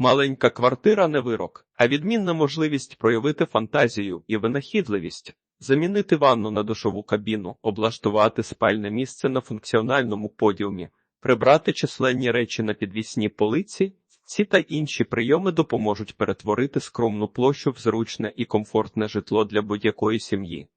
Маленька квартира не вирок, а відмінна можливість проявити фантазію і винахідливість, замінити ванну на душову кабіну, облаштувати спальне місце на функціональному подіумі, прибрати численні речі на підвісній полиці. Ці та інші прийоми допоможуть перетворити скромну площу в зручне і комфортне житло для будь-якої сім'ї.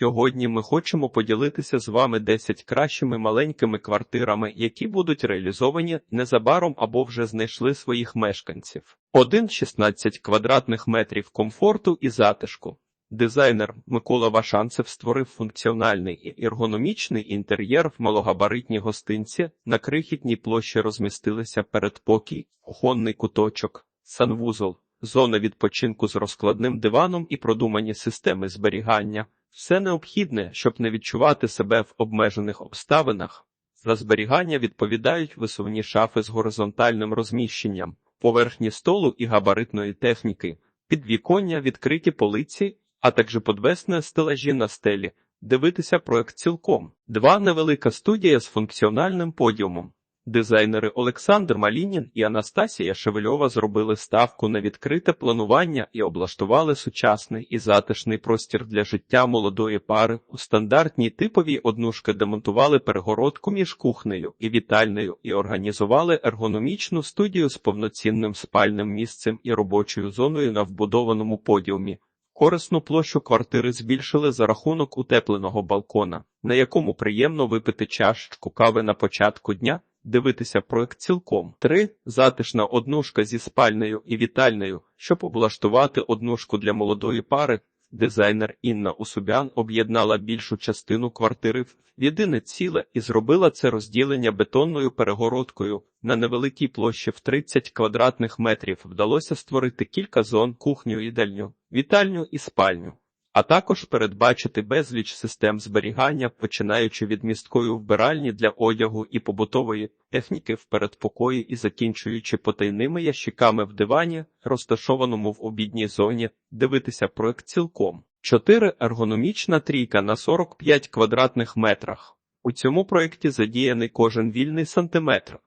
Сьогодні ми хочемо поділитися з вами 10 кращими маленькими квартирами, які будуть реалізовані незабаром або вже знайшли своїх мешканців. 1,16 квадратних метрів комфорту і затишку. Дизайнер Микола Вашанцев створив функціональний і ергономічний інтер'єр в малогабаритній гостинці. На крихітній площі розмістилися передпокій, кухонний куточок, санвузол, зона відпочинку з розкладним диваном і продумані системи зберігання. Все необхідне, щоб не відчувати себе в обмежених обставинах. За зберігання відповідають висувні шафи з горизонтальним розміщенням, поверхні столу і габаритної техніки, підвіконня, відкриті полиці, а також подвесне стелажі на стелі. Дивитися проект цілком. Два невелика студія з функціональним подіумом. Дизайнери Олександр Малінін і Анастасія Шевельова зробили ставку на відкрите планування і облаштували сучасний і затишний простір для життя молодої пари. У стандартній типовій однушки демонтували перегородку між кухнею і вітальнею і організували ергономічну студію з повноцінним спальним місцем і робочою зоною на вбудованому подіумі. Корисну площу квартири збільшили за рахунок утепленого балкона, на якому приємно випити чашечку кави на початку дня. Дивитися проект цілком. 3. Затишна однушка зі спальнею і вітальнею, щоб облаштувати однушку для молодої пари. Дизайнер Інна Усубян об'єднала більшу частину квартири в єдине ціле і зробила це розділення бетонною перегородкою. На невеликій площі в 30 квадратних метрів вдалося створити кілька зон кухню, їдальню, вітальню і спальню а також передбачити безліч систем зберігання, починаючи від місткої вбиральні для одягу і побутової техніки в передпокої і закінчуючи потайними ящиками в дивані, розташованому в обідній зоні, дивитися проект цілком. 4. ергономічна трійка на 45 квадратних метрах. У цьому проєкті задіяний кожен вільний сантиметр.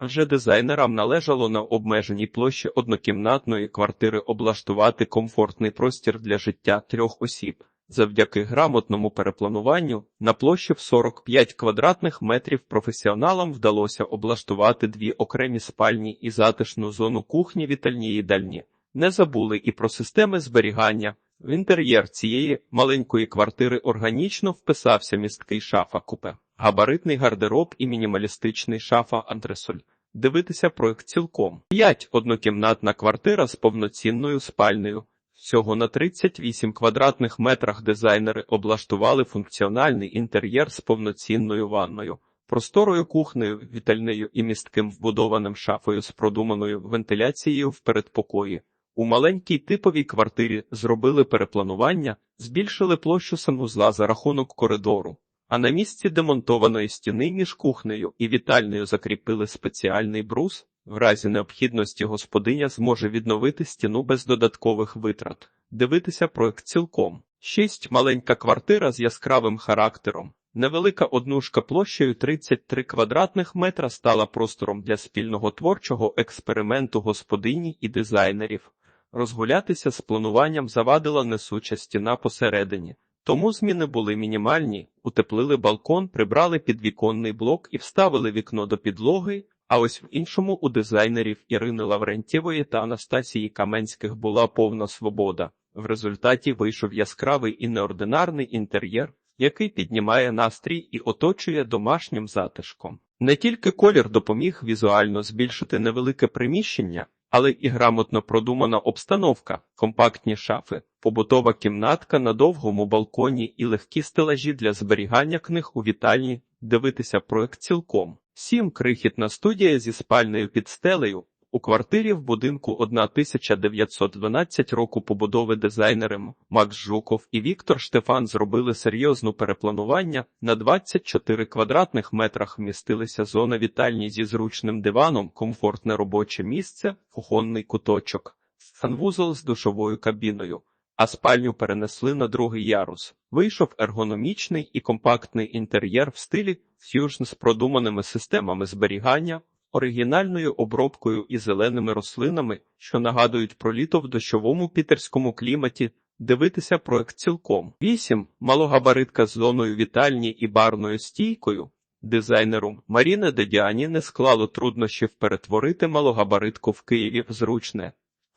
Вже дизайнерам належало на обмеженій площі однокімнатної квартири облаштувати комфортний простір для життя трьох осіб. Завдяки грамотному переплануванню на площі в 45 квадратних метрів професіоналам вдалося облаштувати дві окремі спальні і затишну зону кухні вітальні їдальні. Не забули і про системи зберігання. В інтер'єр цієї маленької квартири органічно вписався місткий шафа купе габаритний гардероб і мінімалістичний шафа антресоль. Дивитися проект цілком. 5. однокімнатна квартира з повноцінною спальнею. Всього на 38 квадратних метрах дизайнери облаштували функціональний інтер'єр з повноцінною ванною, просторою кухнею, вітальнею і містким вбудованим шафою з продуманою вентиляцією в передпокої. У маленькій типовій квартирі зробили перепланування, збільшили площу санузла за рахунок коридору. А на місці демонтованої стіни між кухнею і вітальнею закріпили спеціальний брус. В разі необхідності господиня зможе відновити стіну без додаткових витрат, дивитися проект цілком. 6. маленька квартира з яскравим характером. Невелика однушка площею 33 квадратних метра стала простором для спільного творчого експерименту господині і дизайнерів. Розгулятися з плануванням завадила несуча стіна посередині. Тому зміни були мінімальні, утеплили балкон, прибрали підвіконний блок і вставили вікно до підлоги. А ось в іншому у дизайнерів Ірини Лаврентєвої та Анастасії Каменських була повна свобода. В результаті вийшов яскравий і неординарний інтер'єр, який піднімає настрій і оточує домашнім затишком. Не тільки колір допоміг візуально збільшити невелике приміщення, але і грамотно продумана обстановка, компактні шафи, побутова кімнатка на довгому балконі і легкі стелажі для зберігання книг у вітальні, дивитися проект цілком. Сім крихітна студія зі спальною підстелею. У квартирі в будинку 1912 року побудови дизайнером Макс Жуков і Віктор Штефан зробили серйозну перепланування. На 24 квадратних метрах вмістилися зона вітальні зі зручним диваном, комфортне робоче місце, кухонний куточок, санвузол з душовою кабіною. А спальню перенесли на другий ярус. Вийшов ергономічний і компактний інтер'єр в стилі ф'южн з продуманими системами зберігання, оригінальною обробкою і зеленими рослинами, що нагадують про літо в дощовому пітерському кліматі. Дивитися проект цілком. 8. Малогабаритка з зоною вітальні і барною стійкою. Дизайнеру Маріни Дедіані не склало труднощів перетворити малогабаритку в Києві в зручне,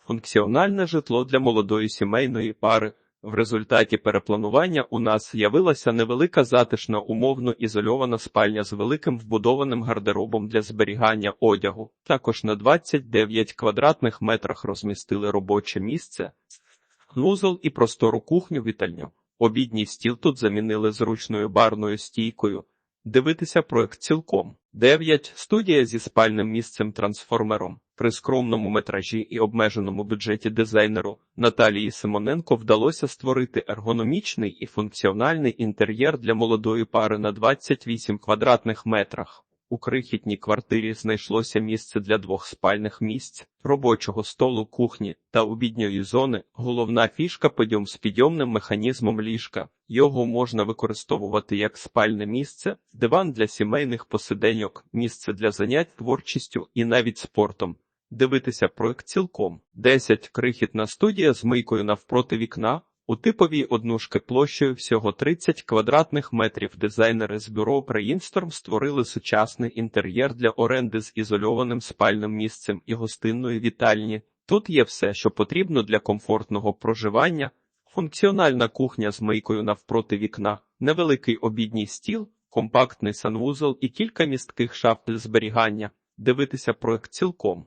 функціональне житло для молодої сімейної пари. В результаті перепланування у нас з'явилася невелика затишна умовно ізольована спальня з великим вбудованим гардеробом для зберігання одягу. Також на 29 квадратних метрах розмістили робоче місце, нузол і простору кухню вітальню. Обідній стіл тут замінили зручною барною стійкою. Дивитися проект цілком. 9. Студія зі спальним місцем трансформером. При скромному метражі і обмеженому бюджеті дизайнеру Наталії Симоненко вдалося створити ергономічний і функціональний інтер'єр для молодої пари на 28 квадратних метрах. У крихітній квартирі знайшлося місце для двох спальних місць, робочого столу, кухні та обідньої зони. Головна фішка подйом з підйомним механізмом ліжка. Його можна використовувати як спальне місце, диван для сімейних посиденьок, місце для занять творчістю і навіть спортом. Дивитися проект цілком. 10. Крихітна студія з мийкою навпроти вікна. У типовій однушки площею всього 30 квадратних метрів дизайнери з бюро Brainstorm створили сучасний інтер'єр для оренди з ізольованим спальним місцем і гостинної вітальні. Тут є все, що потрібно для комфортного проживання, функціональна кухня з мийкою навпроти вікна, невеликий обідній стіл, компактний санвузол і кілька містких шаф для зберігання. Дивитися проект цілком.